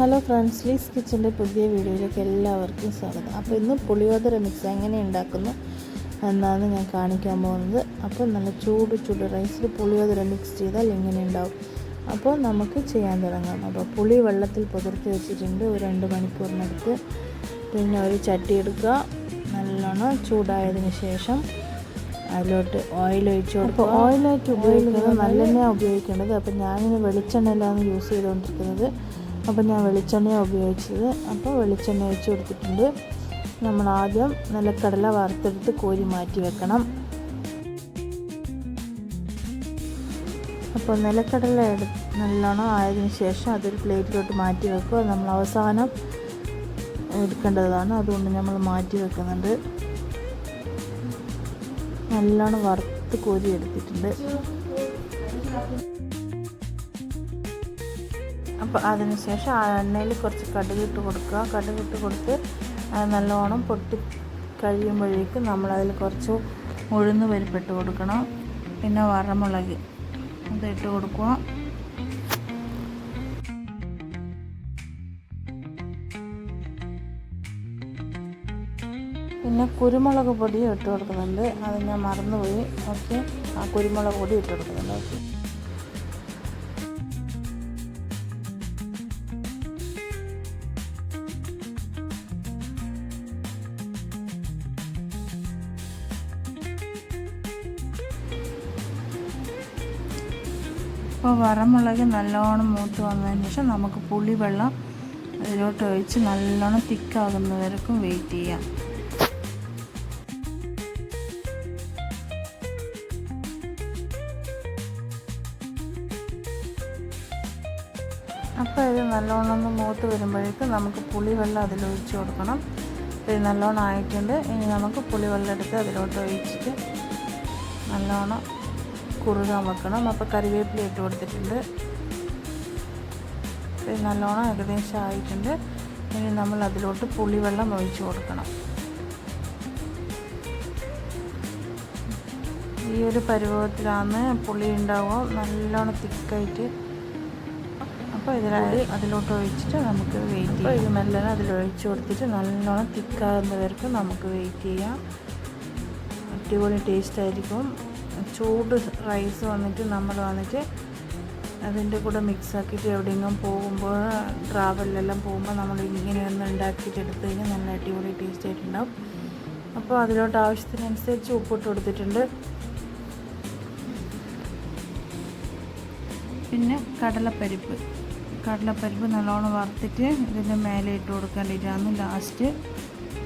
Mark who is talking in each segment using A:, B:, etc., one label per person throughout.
A: Hello friends lease കിച്ചന്റെ പുതിയ വീഡിയോയിലേക്ക് എല്ലാവർക്കും സ്വാഗതം. അപ്പോൾ ഇന്ന് പുളിയോദര മിക്സ് എങ്ങനെ ഉണ്ടാക്കുന്നു എന്നാണ് ഞാൻ കാണിക്കാൻ പോകുന്നത്. അപ്പോൾ നല്ല ചൂട് ചൂട് റൈസിൽ പുളിയോദര മിക്സ് ചെയ്താൽ എങ്ങനെ ഉണ്ടാവും. അപ്പോൾ നമുക്ക് ചെയ്യാൻ തുടങ്ങാം. അപ്പോൾ പുളി വെള്ളത്തിൽ പുതിർത്തി വെച്ചിട്ടുണ്ട്. ഒരു രണ്ട് മണിക്കൂറിനടുത്ത് പിന്നെ ഒരു ചട്ടി എടുക്കുക. നല്ലോണം ചൂടായതിന് ശേഷം അതിലോട്ട് ഓയിൽ ഒഴിച്ച് കൊടുക്കുക. ഓയിലായിട്ട് ഉപയോഗിക്കുന്നത് നല്ലെണ്ണയാണ് ഉപയോഗിക്കേണ്ടത്. അപ്പോൾ ഞാനിന്ന് വെളിച്ചെണ്ണയിലാണ് യൂസ് ചെയ്തുകൊണ്ടിരിക്കുന്നത്. അപ്പോൾ ഞാൻ വെളിച്ചെണ്ണയാണ് ഉപയോഗിച്ചത്. അപ്പോൾ വെളിച്ചെണ്ണ ഒഴിച്ച് കൊടുത്തിട്ടുണ്ട്. നമ്മൾ ആദ്യം നിലക്കടല വറുത്തെടുത്ത് കോരി മാറ്റി വെക്കണം. അപ്പോൾ നിലക്കടല എടു നല്ലോണം ആയതിന് ശേഷം അതൊരു പ്ലേറ്റിലോട്ട് മാറ്റി വെക്കുക. നമ്മൾ അവസാനം എടുക്കേണ്ടതാണ്. അതുകൊണ്ട് നമ്മൾ മാറ്റി വെക്കുന്നുണ്ട്. നല്ലോണം വറുത്ത് കോരി എടുത്തിട്ടുണ്ട്. അപ്പോൾ അതിനുശേഷം ആ എണ്ണയിൽ കുറച്ച് കടുക് ഇട്ട് കൊടുക്കുക. കടുക് ഇട്ട് കൊടുത്ത് നല്ലോണം പൊട്ടി കഴിയുമ്പോഴേക്കും നമ്മളതിൽ കുറച്ച് ഉഴുന്ന് പരിപ്പിട്ട് കൊടുക്കണം. പിന്നെ വറമുളക് ഇട്ട് കൊടുക്കുക. പിന്നെ കുരുമുളക് പൊടിയും ഇട്ട് കൊടുക്കുന്നുണ്ട്. അത് ഞാൻ മറന്നുപോയി. ഓക്കെ. ആ കുരുമുളക് പൊടി ഇട്ട് കൊടുക്കുന്നുണ്ട്. ഓക്കെ. ഇപ്പോൾ വറമുളക് നല്ലോണം മൂത്ത് വന്നതിന് ശേഷം നമുക്ക് പുളിവെള്ളം അതിലോട്ട് ഒഴിച്ച് നല്ലോണം തിക്കാകുന്നവർക്കും വെയിറ്റ് ചെയ്യാം. അപ്പോൾ ഇത് നല്ലോണം ഒന്ന് മൂത്ത് വരുമ്പോഴേക്കും നമുക്ക് പുളിവെള്ളം അതിലൊഴിച്ച് കൊടുക്കണം. ഇത് നല്ലോണം ആയിട്ടുണ്ട്. ഇനി നമുക്ക് പുളിവെള്ളം എടുത്ത് അതിലോട്ട് ഒഴിച്ചിട്ട് നല്ലോണം കുറുകാൻ വെക്കണം. അപ്പോൾ കറിവേപ്പില ഇട്ട് കൊടുത്തിട്ടുണ്ട്. നല്ലോണം ഏകദേശം ആയിട്ടുണ്ട്. ഇനി നമ്മൾ അതിലോട്ട് പുളിവെള്ളം ഒഴിച്ച് കൊടുക്കണം. ഈ ഒരു പരുവത്തിലാണ് പുളി ഉണ്ടാവുക. നല്ലോണം തിക്കായിട്ട്. അപ്പോൾ ഇതിലായി അതിലോട്ട് ഒഴിച്ചിട്ട് നമുക്ക് വെയിറ്റ് ചെയ്യാം. ഇത് മെല്ലനെ അതിലൊഴിച്ച് കൊടുത്തിട്ട് നല്ലോണം തിക്കാകുന്നവർക്ക് നമുക്ക് വെയിറ്റ് ചെയ്യാം. അടിപൊളി ടേസ്റ്റ് ആയിരിക്കും. ചൂട് റൈസ് വന്നിട്ട് നമ്മൾ വന്നിട്ട് അതിന്റെ കൂടെ മിക്സാക്കിയിട്ട് എവിടെയെങ്കിലും പോകുമ്പോൾ ട്രാവലിലെല്ലാം പോകുമ്പോൾ നമ്മൾ ഇങ്ങനെയൊന്ന് ഉണ്ടാക്കിയിട്ട് എടുത്തു കഴിഞ്ഞാൽ നല്ല അടിപൊളി ടേസ്റ്റ് ആയിട്ടുണ്ടാവും. അപ്പോൾ അതിലോട്ട് ആവശ്യത്തിനനുസരിച്ച് ഉപ്പിട്ട് കൊടുത്തിട്ടുണ്ട്. പിന്നെ കടലപ്പരിപ്പ്. കടലപ്പരിപ്പ് നല്ലോണം വറുത്തിട്ട് ഇതിന്റെ മേലെ ഇട്ട് കൊടുക്കേണ്ടിയിട്ടാണ് ലാസ്റ്റ്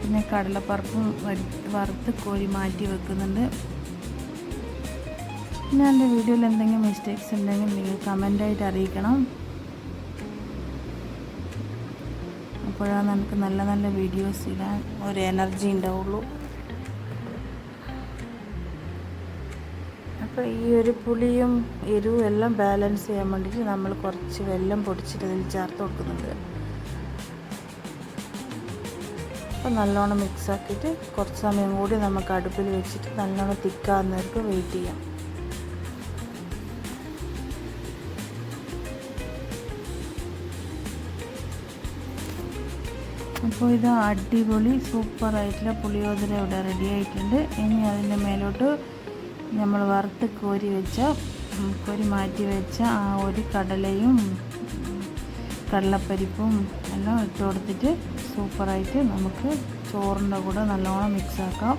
A: പിന്നെ കടലപ്പരിപ്പും വറുത്ത് കോരി മാറ്റി വെക്കുന്നുണ്ട്. പിന്നെ എന്റെ വീഡിയോയിൽ എന്തെങ്കിലും മിസ്റ്റേക്സ് ഉണ്ടെങ്കിൽ നിങ്ങൾ കമന്റായിട്ട് അറിയിക്കണം. അപ്പോഴാണ് നമുക്ക് നല്ല നല്ല വീഡിയോസ് ഇടാൻ ഒരു എനർജി ഉണ്ടാവുള്ളൂ. അപ്പോൾ ഈ ഒരു പുളിയും എരിവും എല്ലാം ബാലൻസ് ചെയ്യാൻ വേണ്ടിയിട്ട് നമ്മൾ കുറച്ച് വെല്ലം പൊടിച്ചിട്ട് അതിൽ ചേർത്ത് കൊടുക്കുന്നുണ്ട്. അപ്പോൾ നല്ലോണം മിക്സ് ആക്കിയിട്ട് കുറച്ച് സമയം കൂടി നമുക്ക് അടുപ്പിൽ വെച്ചിട്ട് നല്ലോണം തിക്കാവുന്നവർക്ക് വെയിറ്റ് ചെയ്യാം. അപ്പോൾ ഇത് അടിപൊളി സൂപ്പറായിട്ടുള്ള പുളിയോദര ഇവിടെ റെഡി ആയിട്ടുണ്ട്. ഇനി അതിന്റെ മേലോട്ട് നമ്മൾ വറുത്ത് കോരി വെച്ച കോരി മാറ്റി വെച്ച ആ ഒരു കടലയും കടലപ്പരിപ്പും എല്ലാം ഇട്ട് കൊടുത്തിട്ട് സൂപ്പറായിട്ട് നമുക്ക് ചോറിന്റെ കൂടെ നല്ലോണം മിക്സാക്കാം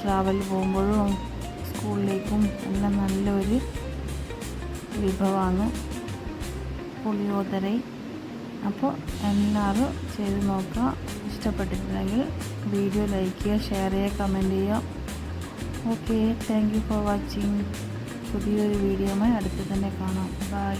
A: ട്രാവലിൽ പോകുമ്പോഴും സ്കൂളിലേക്കും എല്ലാം നല്ലൊരു വിഭവമാണ് പുളിയോദര അപ്പോൾ എല്ലാവരും ചെയ്ത് നോക്കുക. ഇഷ്ടപ്പെട്ടിട്ടുണ്ടെങ്കിൽ വീഡിയോ ലൈക്ക് ചെയ്യുക ഷെയർ ചെയ്യുക കമന്റ് ചെയ്യുക. Okay thank you for watching പുതിയൊരു വീഡിയോയുമായി അടുത്ത് തന്നെ കാണാം. ബൈ